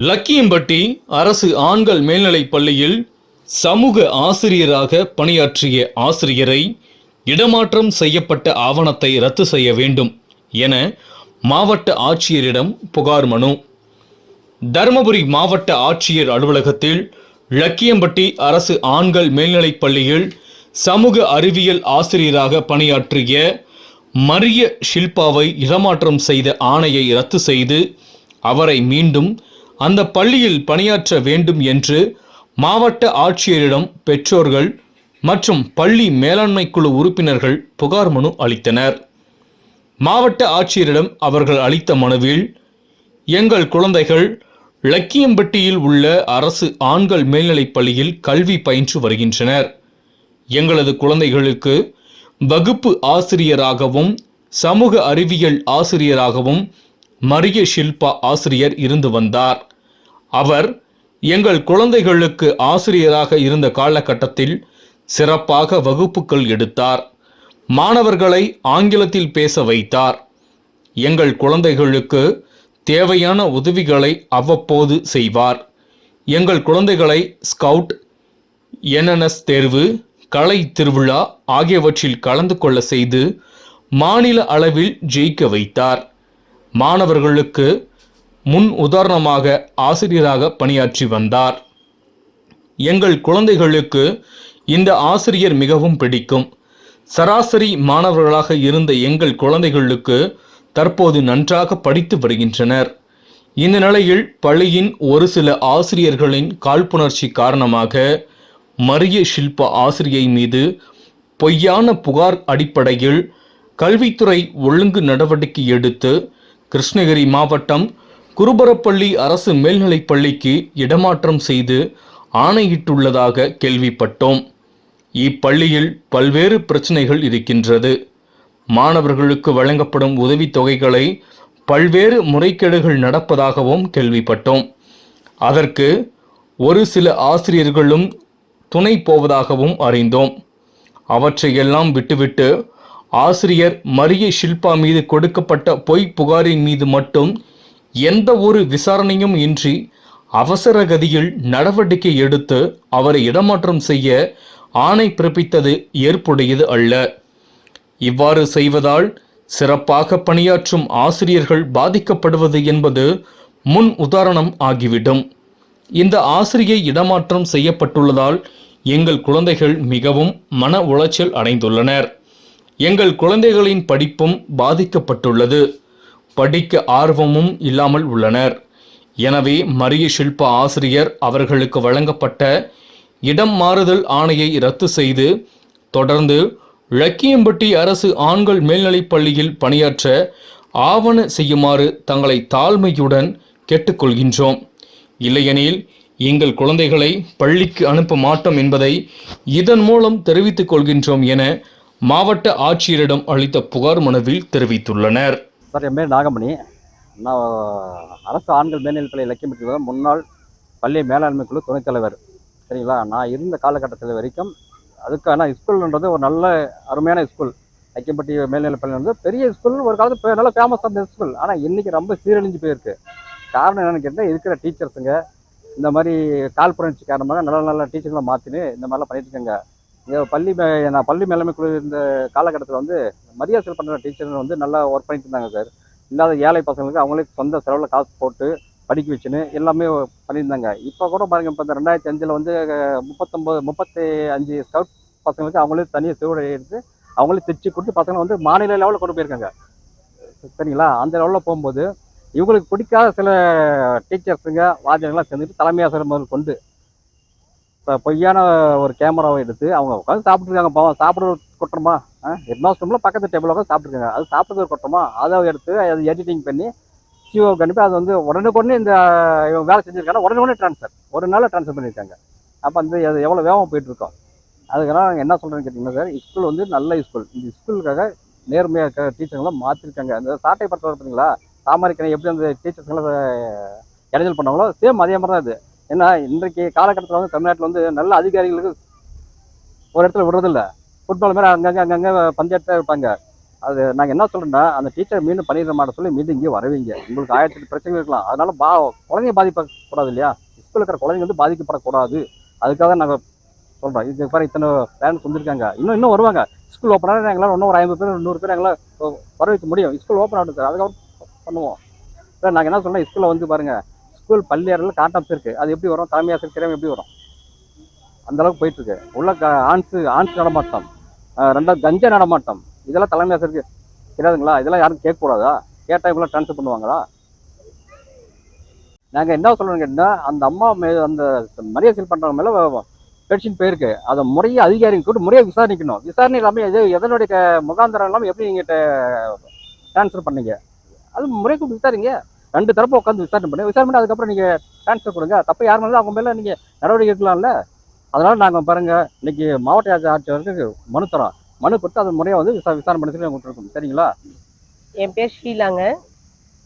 லக்கியம்பட்டி அரசு ஆண்கள் மேல்நிலைப் பள்ளியில் சமூக ஆசிரியராக பணியாற்றிய ஆசிரியரை இடமாற்றம் செய்யப்பட்ட ஆவணத்தை ரத்து செய்ய வேண்டும் என மாவட்ட ஆட்சியரிடம் புகார் மனு. தருமபுரி மாவட்ட ஆட்சியர் அலுவலகத்தில் லக்கியம்பட்டி அரசு ஆண்கள் மேல்நிலைப் பள்ளியில் சமூக அறிவியல் ஆசிரியராக பணியாற்றிய மரிய ஷில்பாவை இடமாற்றம் செய்த ஆணையை ரத்து செய்து அவரை மீண்டும் அந்த பள்ளியில் பணியாற்ற வேண்டும் என்று மாவட்ட ஆட்சியரிடம் பெற்றோர்கள் மற்றும் பள்ளி மேலாண்மை குழு உறுப்பினர்கள் புகார் மனு அளித்தனர். மாவட்ட ஆட்சியரிடம் அவர்கள் அளித்த மனுவில் எங்கள் குழந்தைகள் லக்கியம்பட்டியில் உள்ள அரசு ஆண்கள் மேல்நிலைப் பள்ளியில் கல்வி பயின்று வருகின்றனர். எங்களது குழந்தைகளுக்கு வகுப்பு ஆசிரியராகவும் சமூக அறிவியல் ஆசிரியராகவும் மரிய ஷில்பா ஆசிரியர் இருந்து வந்தார். அவர் எங்கள் குழந்தைகளுக்கு ஆசிரியராக இருந்த காலகட்டத்தில் சிறப்பாக வகுப்புகள் எடுத்தார். மாணவர்களை ஆங்கிலத்தில் பேச வைத்தார். எங்கள் குழந்தைகளுக்கு தேவையான உதவிகளை அவ்வப்போது செய்வார். எங்கள் குழந்தைகளை ஸ்கவுட் என்என்எஸ் தேர்வு கலை திருவிழா ஆகியவற்றில் கலந்து கொள்ள செய்து மாநில அளவில் ஜெயிக்க வைத்தார். மாணவர்களுக்கு முன் உதாரணமாக ஆசிரியராக பணியாற்றி வந்தார். எங்கள் குழந்தைகளுக்கு இந்த ஆசிரியர் மிகவும் பிடிக்கும். சராசரி மாணவர்களாக இருந்த எங்கள் குழந்தைகளுக்கு தற்போது நன்றாக படித்து வருகின்றனர். இந்த நிலையில் பள்ளியின் ஒரு சில ஆசிரியர்களின் காழ்ப்புணர்ச்சி காரணமாக மரிய ஷில்பா ஆசிரியை மீது பொய்யான புகார் அடிப்படையில் கல்வித்துறை ஒழுங்கு நடவடிக்கை எடுத்து கிருஷ்ணகிரி மாவட்டம் குருபரப்பள்ளி அரசு மேல்நிலைப் பள்ளிக்கு இடமாற்றம் செய்து ஆணையிட்டுள்ளதாக கேள்விப்பட்டோம். இப்பள்ளியில் பல்வேறு பிரச்சனைகள் இருக்கின்றது. மாணவர்களுக்கு வழங்கப்படும் உதவித்தொகைகளை பல்வேறு முறைகேடுகள் நடப்பதாகவும் கேள்விப்பட்டோம். அதற்கு ஒரு சில ஆசிரியர்களும் துணை போவதாகவும் அறிந்தோம். அவற்றையெல்லாம் விட்டுவிட்டு ஆசிரியர் மரிய ஷில்பா மீது கொடுக்கப்பட்ட பொய் புகாரின் மீது மட்டும் எந்த ஒரு விசாரணையும் இன்றி அவசர கதியில் நடவடிக்கை எடுத்து அவரை இடமாற்றம் செய்ய ஆணை பிறப்பித்தது ஏற்புடையது அல்ல. இவ்வாறு செய்வதால் சிறப்பாக பணியாற்றும் ஆசிரியர்கள் பாதிக்கப்படுவது என்பது முன் உதாரணம் ஆகிவிடும். இந்த ஆசிரியை இடமாற்றம் செய்யப்பட்டுள்ளதால் எங்கள் குழந்தைகள் மிகவும் மன உளைச்சல் அடைந்துள்ளனர். எங்கள் குழந்தைகளின் படிப்பும் பாதிக்கப்பட்டுள்ளது. படிக்க ஆர்வமும் இல்லாமல் உள்ளனர். எனவே மரிய ஷில்பா ஆசிரியர் அவர்களுக்கு வழங்கப்பட்ட இடம் மாறுதல் ஆணையை ரத்து செய்து தொடர்ந்து லக்கியம்பட்டி அரசு ஆண்கள் மேல்நிலைப் பள்ளியில் பணியாற்ற ஆவண செய்யுமாறு தங்களை தாழ்மையுடன் கேட்டுக்கொள்கின்றோம் இல்லையெனில் எங்கள் குழந்தைகளை பள்ளிக்கு அனுப்ப மாட்டோம் என்பதை இதன் மூலம் தெரிவித்துக் கொள்கின்றோம் என மாவட்ட ஆட்சியரிடம் அளித்த புகார் மனுவில் தெரிவித்துள்ளனர். சார் என் பேர் நாகமணி. நான் அரசு ஆண்கள் மேல்நிலைப் பள்ளி இலக்கியம்பட்டியில் முன்னாள் பள்ளி மேலாண்மை குழு துணைத் தலைவர். சரிங்களா? நான் இருந்த காலகட்டத்தில் வரைக்கும் அதுக்கான ஸ்கூல்ன்றது ஒரு நல்ல அருமையான ஸ்கூல். லக்கியம்பட்டி மேல்நிலைப் பள்ளி வந்து பெரிய ஸ்கூல் ஒரு காலத்து நல்ல ஃபேமஸான ஸ்கூல். ஆனால் இன்றைக்கி ரொம்ப சீரழிஞ்சு போயிருக்கு. காரணம் என்னென்னு கேட்டால் இருக்கிற டீச்சர்ஸுங்க இந்த மாதிரி காழ்ப்புணர்ச்சி காரணமாக நல்ல நல்ல டீச்சர்களை மாற்றின்னு இந்த மாதிரிலாம் பண்ணிட்டு இருக்காங்க. பள்ளி மே- நான் பள்ளி மேலாண்மை குழு இருந்த காலகட்டத்தில் வந்து மரியாதை பண்ணுற டீச்சர் வந்து நல்லா ஒர்க் பண்ணிட்டு இருந்தாங்க சார் இல்லாத ஏழை பசங்களுக்கு அவங்களே சொந்த செலவில் காசு போட்டு படிக்க வச்சுன்னு எல்லாமே பண்ணியிருந்தாங்க. இப்போ கூட பாருங்கள் இப்போ இந்த ரெண்டாயிரத்தி அஞ்சில் வந்து முப்பத்தொம்போது முப்பத்தி அஞ்சு ஸ்கவுட் பசங்களுக்கு அவங்களே தனியாக சிறுவடை எடுத்து அவங்களே தைச்சு கொடுத்து பசங்களை வந்து மாநில லெவலில் கொண்டு போயிருக்காங்க. சரிங்களா? அந்த லெவலில் போகும்போது இவங்களுக்கு பிடிக்காத சில டீச்சர்ஸுங்க வாத்தியங்கள்லாம் சேர்ந்துட்டு தலைமை ஆசிரியர் முதல் கொண்டு பொய்யான ஒரு கேமராவை எடுத்து அவங்க உட்காந்து சாப்பிட்ருக்காங்க பாவம். சாப்பிட்ற குற்றமா ஹெட் மாஸ்டர்ல பக்கத்து டேபிள் உட்காந்து சாப்பிட்ருக்காங்க அது சாப்பிட்றது குற்றமா அதை எடுத்து அது எடிட்டிங் பண்ணி சிஓக்கு அனுப்பி அது வந்து உடனுக்குடனே இந்த இவங்க வேலை செஞ்சுருக்காங்க உடனே ட்ரான்ஸ்ஃபர் ஒரு நாளில் ட்ரான்ஸ்ஃபர் பண்ணியிருக்காங்க. அப்போ அந்த அது எவ்வளோ வேகமாக போயிட்டுருக்கோம். அதுக்கெல்லாம் நாங்கள் என்ன சொல்கிறேன்னு கேட்டிங்கன்னா சார் ஸ்கூல் வந்து நல்ல ஸ்கூல் இந்த ஸ்கூலுக்காக நேர்மையாக இருக்கிற டீச்சர்லாம் மாற்றிருக்காங்க அந்த சாட்டை படத்தில் பார்த்தீங்களா தாமரைக்கணை எப்படி அந்த டீச்சர்ஸ்களை இடைஞ்சல் பண்ணாங்களோ சேம் அதே மாதிரி தான் இது. ஏன்னா இன்றைக்கு காலகட்டத்தில் வந்து தமிழ்நாட்டில் வந்து நல்ல அதிகாரிகளுக்கு ஒரு இடத்துல விடுறதில்ல. ஃபுட்பால் மாதிரி அங்கங்கே அங்கங்கே பஞ்சாயத்தாக இருப்பாங்க. அது நாங்கள் என்ன சொல்கிறேன்னா அந்த டீச்சர் மீண்டும் பண்ணிடுற மாட்ட சொல்லி மீண்டும் இங்கே வருவீங்க. உங்களுக்கு ஆயிரத்தி எட்டு பிரச்சனை இருக்கலாம். அதனால பா குழந்தைய பாதிக்கப்படக்கூடாது இல்லையா? ஸ்கூலில் இருக்கிற குழந்தைங்க வந்து பாதிக்கப்படக்கூடாது. அதுக்காக தான் நாங்கள் சொல்கிறோம் இது பாரு இத்தனை பேரண்ட்ஸ் வந்திருக்காங்க. இன்னும் இன்னும் வருவாங்க. ஸ்கூல் ஓப்பன் ஆனால் எங்களால் இன்னும் ஒரு ஐம்பது பேர் நூறு பேர் எங்களால் வர வைக்க முடியும். ஸ்கூல் ஓப்பன் ஆகிட்டு சார் அதுக்கப்புறம் பண்ணுவோம். சார் நாங்கள் என்ன சொன்னால் ஸ்கூலில் வந்து பாருங்கள் ஸ்கூல் பள்ளி அறையில் காட்டாப்ஸ் இருக்குது அது எப்படி வரும்? தலைமை ஆசிரியர் திறமை எப்படி வரும்? அந்த அளவுக்கு போயிட்டு இருக்கு. உள்ள க- ஆன்ஸ் ஆன்ஸ் நடமாட்டம். ரெண்டாவது கஞ்சா நடமாட்டம். இதெல்லாம் தலைமை ஆசிரியருக்கு தெரியாதுங்களா? இதெல்லாம் யாரும் கேட்கக்கூடாதா? கேட்டால் இவங்களாம் ட்ரான்ஸ்ஃபர் பண்ணுவாங்களா? நாங்கள் என்ன சொல்லணும்னு கேட்டால் அந்த அம்மா மே அந்த மரியாதை சீல் பண்ணுறவங்க மேலே பென்ஷன் போயிருக்கு அதை முறையை அதிகாரிங்க கூட்டு முறையாக விசாரிக்கணும் விசாரணை இல்லாமல் எது எதனுடைய முகாந்திரம் இல்லாமல் எப்படி நீங்கள் ட்ரான்ஸ்ஃபர் பண்ணீங்க? அது முறையை கூப்பிட்டு விசாரிங்க. ரெண்டு தரப்பு உட்காந்து விசாரணை பண்ணி. விசாரணை பண்ணி அதுக்கப்புறம் நீங்கள் ட்ரான்ஸ்ஃபர் கொடுங்க. தப்பு யார் மேலே அவங்க மேலே நீங்கள் நடவடிக்கை எடுக்கலாம்ல? அதனால் நாங்கள் பாருங்கள் இன்றைக்கி மாவட்ட ஆட்சி- ஆட்சியருக்கு மனு தரோம். மனு கொடுத்து அது முறையாக வந்து விசா விசாரணை பண்ணி சொல்லி உங்களுக்கு இருக்கும். சரிங்களா? என் பேர் ஷீலாங்க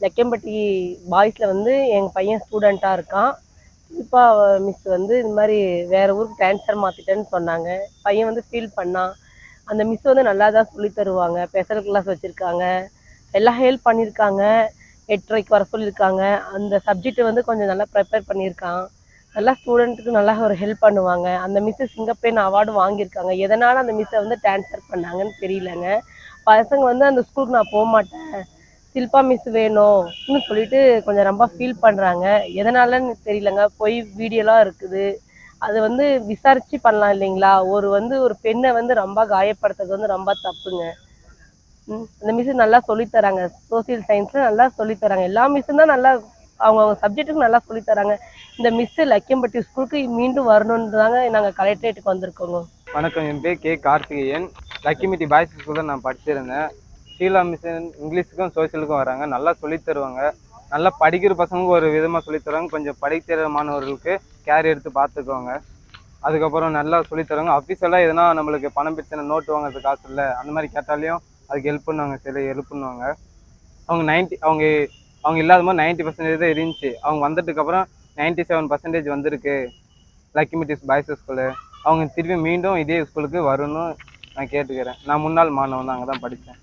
லக்கம்பட்டி பாய்ஸில் வந்து எங்கள் பையன் ஸ்டூடெண்ட்டாக இருக்கான். இப்போ மிஸ் வந்து இது மாதிரி வேறு ஊருக்கு ட்ரான்ஸ்ஃபர் மாற்றிட்டேன்னு சொன்னாங்க. பையன் வந்து ஃபீல் பண்ணான். அந்த மிஸ் வந்து நல்லா தான் சொல்லி தருவாங்க. ஸ்பெஷல் கிளாஸ் வச்சுருக்காங்க. எல்லாம் ஹெல்ப் பண்ணியிருக்காங்க எட்டரைக்கு வர சொல்லியிருக்காங்க. அந்த சப்ஜெக்ட் வந்து கொஞ்சம் நல்லா ப்ரிப்பேர் பண்ணியிருக்கான். நல்லா ஸ்டூடெண்ட்டுக்கு நல்லா ஒரு ஹெல்ப் பண்ணுவாங்க. அந்த மிஸ்ஸு சிங்கப்பெண் அவார்டு வாங்கியிருக்காங்க. எதனால் அந்த மிஸ்ஸை வந்து ட்ரான்ஸ்ஃபர் பண்ணாங்கன்னு தெரியலங்க. பசங்க வந்து அந்த ஸ்கூலுக்கு நான் போக மாட்டேன். சில்பா மிஸ் வேணும்னு சொல்லிட்டு கொஞ்சம் ரொம்ப ஃபீல் பண்ணுறாங்க எதனாலன்னு தெரியலங்க. போய் வீடியோலாம் இருக்குது. அது வந்து விசாரித்து பண்ணலாம் இல்லைங்களா? ஒரு வந்து ஒரு பெண்ணை வந்து ரொம்ப காயப்படுத்துறது வந்து ரொம்ப தப்புங்க. அந்த மிஸ் நல்லா சொல்லித் தராங்க சோசியல் சயின்ஸில் நல்லா சொல்லித் தராங்க எல்லா மிஸ்ஸும் தான் நல்லா அவங்க அவங்க சப்ஜெக்ட்டுக்கு நல்லா சொல்லித்தராங்க. இந்த மிஸ்ஸு லக்கியம்பட்டி ஸ்கூலுக்கு மீண்டும் வரணுன்னு தாங்க நாங்கள் கலெக்டரேட்டுக்கு வந்திருக்கோங்க. வணக்கம் என் பேர் கே கார்த்திகேயன். லக்கிமிட்டி பாய்ஸ் ஸ்கூலில் நான் படிச்சிருந்தேன். ஷீலா மிஷன் இங்கிலீஷுக்கும் சோஷியலுக்கும் வராங்க. நல்லா சொல்லித் தருவாங்க நல்லா படிக்கிற பசங்களுக்கு ஒரு விதமாக சொல்லித்தருவாங்க. கொஞ்சம் படிக்கிற மாணவர்களுக்கு கேர் எடுத்து பார்த்துக்கோங்க அதுக்கப்புறம் நல்லா சொல்லித் தருவாங்க அஃபீஷியலாக எதுனா நம்மளுக்கு பணம் பிரச்சனை நோட்டு வாங்குறது காசு இல்லை. அந்த மாதிரி கேட்டாலையும் அதுக்கு ஹெல்ப் பண்ணுவாங்க சில ஹெல்ப் பண்ணுவாங்க. அவங்க நைன்ட்டி அவங்க அவங்க இல்லாத மாதிரி நைன்ட்டி பர்சன்டேஜ் தான் இருந்துச்சு. அவங்க வந்ததுக்கப்புறம் நைன்ட்டி செவன் பர்சன்டேஜ் வந்திருக்கு. லக்கிமிட்டிஸ் பாய்ஸ் ஸ்கூலு அவங்க திரும்பி மீண்டும் இதே ஸ்கூலுக்கு வரணும்னு நான் கேட்டுக்கிறேன். நான் முன்னாள் மாணவன் தான் அங்கே தான் படித்தேன்.